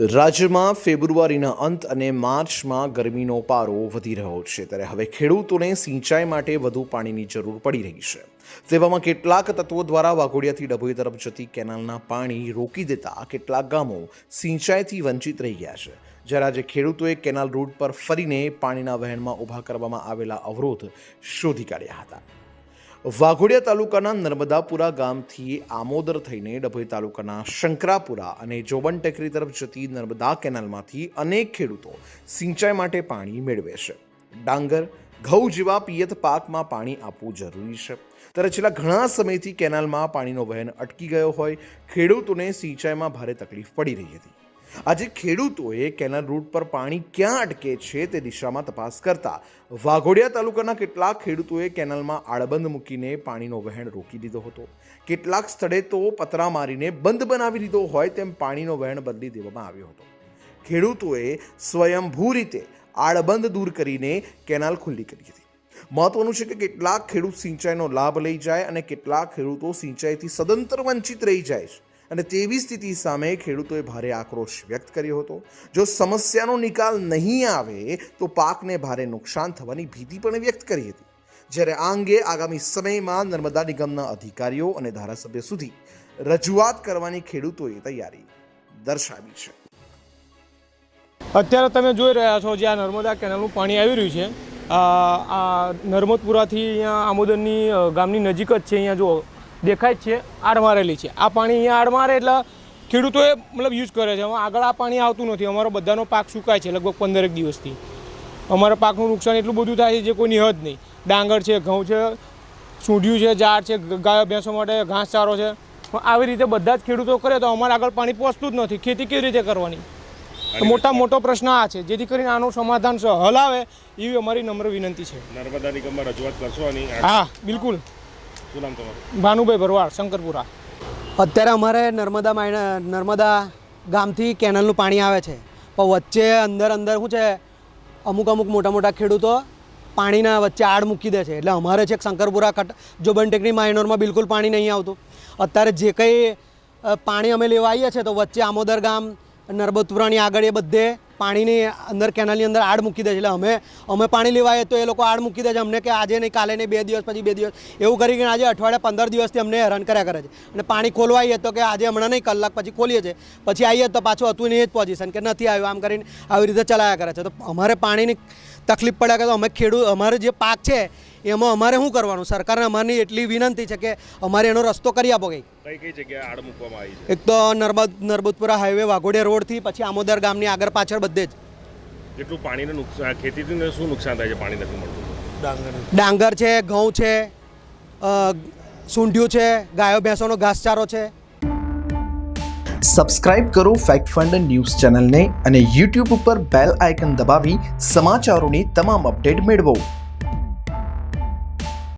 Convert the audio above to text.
રાજ્યમાં ફેબ્રુઆરીના અંત અને માર્ચમાં ગરમીનો પારો વધી રહ્યો છે, ત્યારે હવે ખેડૂતોને સિંચાઈ માટે વધુ પાણીની જરૂર પડી રહી છે. તેવામાં કેટલાક તત્વો દ્વારા વાઘોડિયાથી ડભોઈ તરફ જતી કેનાલના પાણી રોકી દેતા કેટલાક ગામો સિંચાઈથી વંચિત રહી ગયા છે. જ્યારે આજે ખેડૂતોએ કેનાલ રૂટ પર ફરીને પાણીના વહેણમાં ઊભા કરવામાં આવેલા અવરોધ શોધી કાઢ્યા હતા. વાઘોડિયા તાલુકાના નર્મદાપુરા ગામથી આમોદર થઈને ડભોઈ તાલુકાના શંકરાપુરા અને જોબન ટેકરી તરફ જતી નર્મદા કેનાલમાંથી અનેક ખેડૂતો સિંચાઈ માટે પાણી મેળવે છે. ડાંગર, ઘઉં જેવા પિયત પાકમાં પાણી આપવું જરૂરી છે. ત્યારે છેલ્લા ઘણા સમયથી કેનાલમાં પાણીનો વહેન અટકી ગયો હોય, ખેડૂતોને સિંચાઈમાં ભારે તકલીફ પડી રહી હતી. આજે ખેડૂતોએ કેનાલ રૂટ પર પાણી ક્યાં અટકે છે તે દિશામાં તપાસ કરતા વાઘોડિયા તાલુકાના કેટલાક ખેડૂતોએ કેનાલમાં આળબંધ મૂકીને પાણીનો વહેણ રોકી દીધો હતો. કેટલાક સ્થળે તો પતરા મારીને બંધ બનાવી દીધો હોય તેમ પાણીનો વહેણ બદલી દેવામાં આવ્યો હતો. ખેડૂતોએ સ્વયંભૂ રીતે આળબંધ દૂર કરીને કેનાલ ખુલ્લી કરી હતી. મહત્વનું છે કે કેટલાક ખેડૂત સિંચાઈનો લાભ લઈ જાય અને કેટલાક ખેડૂતો સિંચાઈથી સદંતર વંચિત રહી જાય છે. અને તેવી સ્થિતિ સામે ખેડૂતોએ ભારે આક્રોશ વ્યક્ત કર્યો હતો. જો સમસ્યાનો નિકાલ નહીં આવે, તો પાકને ભારે નુકસાન થવાની ભીતિ પણ વ્યક્ત કરી હતી. જ્યારે આ અંગે આગામી સમયમાં નર્મદા નિગમના અધિકારીઓ અને ધારાસભ્ય સુધી રજૂઆત કરવાની ખેડૂતોએ તૈયારી દર્શાવી છે. અત્યારે તમે જોઈ રહ્યા છો જે આ નર્મદા કેનાલનું પાણી આવી રહ્યું છે. આ નર્મદપુરાથી અહીંયા આમોદરની ગામની નજીક જ છે અહીંયા, જો દેખાય છે આડ મારેલી છે. આ પાણી અહીંયા આડ મારે એટલે ખેડૂતોએ મતલબ યુઝ કરે છે. હવે આગળ આ પાણી આવતું નથી. અમારો બધાનો પાક સુકાય છે લગભગ પંદરેક દિવસથી. અમારા પાકનું નુકસાન એટલું બધું થાય છે જે કોઈની હદ નહીં. ડાંગર છે ઘઉં છે સૂંઢિયું છે ઝાડ છે ગાયો ભેંસો માટે ઘાસચારો છે. પણ આવી રીતે બધા જ ખેડૂતો કરે તો અમારે આગળ પાણી પહોંચતું જ નથી. ખેતી કેવી રીતે કરવાની? મોટા મોટો પ્રશ્ન આ છે. જેથી કરીને આનું સમાધાન હલ આવે એવી અમારી નમ્ર વિનંતી છે. નર્મદા નિગમમાં રજૂઆત કરશો હા બિલકુલ. શું નામ તમારું ભાનુભાઈ ભરવાડ, શંકરપુરા. અત્યારે અમારે નર્મદા માઇન નર્મદા ગામથી કેનલનું પાણી આવે છે. પણ વચ્ચે અંદર અંદર શું છે? અમુક અમુક મોટા મોટા ખેડૂતો પાણીના વચ્ચે આડ મૂકી દે છે. એટલે અમારે છે શંકરપુરા કટ જોબનટેકની માઇનોરમાં બિલકુલ પાણી નહીં આવતું. અત્યારે જે કંઈ પાણી અમે લેવા આવીએ છીએ તો વચ્ચે આમોદર ગામ, નર્મદપુરાની આગળ એ બધે પાણીની અંદર, કેનાલની અંદર આડ મૂકી દે છે. એટલે અમે અમે પાણી લેવાય તો એ લોકો આડ મૂકી દે છે. અમને કે આજે નહીં, કાલે નહીં, બે દિવસ પછી બે દિવસ. એવું કરી કરીને આજે અઠવાડિયા પંદર દિવસથી અમને હેરાન કર્યા કરે છે. અને પાણી ખોલવા આવીએ તો કે આજે હમણાં નહીં, કલાક પછી ખોલીએ છીએ. પછી આવીએ તો પાછું હતું નહીં જ પોઝિશન કે નથી આવ્યું. આમ કરીને આવી રીતે ચલાયા કરે છે. તો અમારે પાણીની તકલીફ પડ્યા કરે તો અમે ખેડૂત, અમારે જે પાક છે એમાં અમારે શું કરવાનું? સરકારને અમારી એટલી વિનંતી છે કે અમારે એનો રસ્તો કરી આપો કંઈક. કઈ કઈ જગ્યાએ આડ મૂકવામાં આવી છે? એક તો નર્મદ નર્મદપુરા હાઈવે વાઘોડિયા રોડથી પછી આમોદર ગામની આગળ પાછળ બધે જ. કેટલું પાણીનું નુકસાન ખેતીથી શું નુકસાન થાય છે પાણી નથી મળતું? ડાંગર. છે ઘઉં છે સૂંઢિયું છે ગાયો ભેંસોનો ઘાસચારો છે. સબસ્ક્રાઇબ કરો ફેક્ટ ફંડ ન્યૂઝ ચેનલને અને યુટ્યુબ ઉપર બેલ આઇકન દબાવી સમાચારોની તમામ અપડેટ મેળવો.